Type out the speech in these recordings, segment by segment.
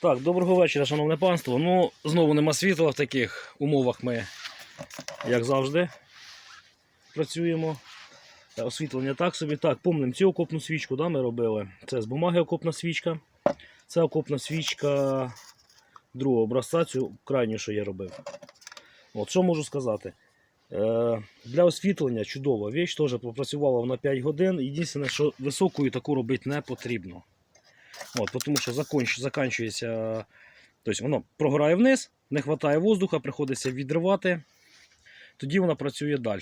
Так, доброго вечора, шановне панство. Ну, знову нема світла в таких умовах ми, як завжди, працюємо. Освітлення так собі. Так, помним цю окопну свічку да, ми робили. Це з бумаги окопна свічка. Це окопна свічка другого образця, цю крайню, що я робив. От що можу сказати? Е, для освітлення чудова віч, теж попрацювала вона 5 годин. Єдине, що високою таку робити не потрібно. От, тому що заканчується, тобто воно прогорає вниз, не вистачає воздуха, приходиться відривати, тоді вона працює далі.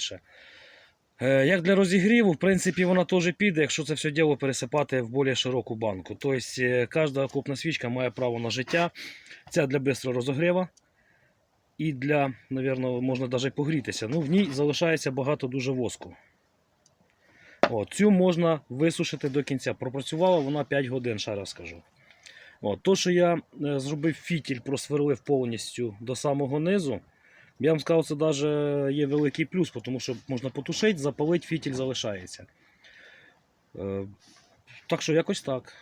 Е, як для розігріву, в принципі, вона теж піде, якщо це все діло пересипати в більш широку банку. Тобто е, кожна окопна свічка має право на життя. Це для швидкого розогріву. І для, мабуть, можна навіть погрітися. Ну, в ній залишається багато дуже воску. От, цю можна висушити до кінця. Пропрацювала вона 5 годин, ще раз скажу. От, то, що я е, зробив фітіль, просверлив повністю до самого низу, я вам сказав, це навіть є великий плюс, тому що можна потушити, запалити, фітіль залишається. Е, так що якось так.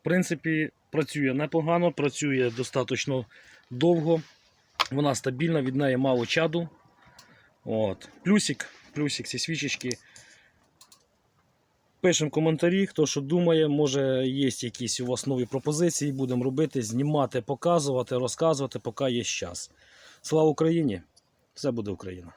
В принципі, працює непогано, працює достатньо довго. Вона стабільна, від неї мало чаду. От. Плюсик, плюсик ці свічечки. Пишемо коментарі, хто що думає, може є якісь у вас нові пропозиції, будемо робити, знімати, показувати, розказувати, поки є час. Слава Україні! Все буде Україна!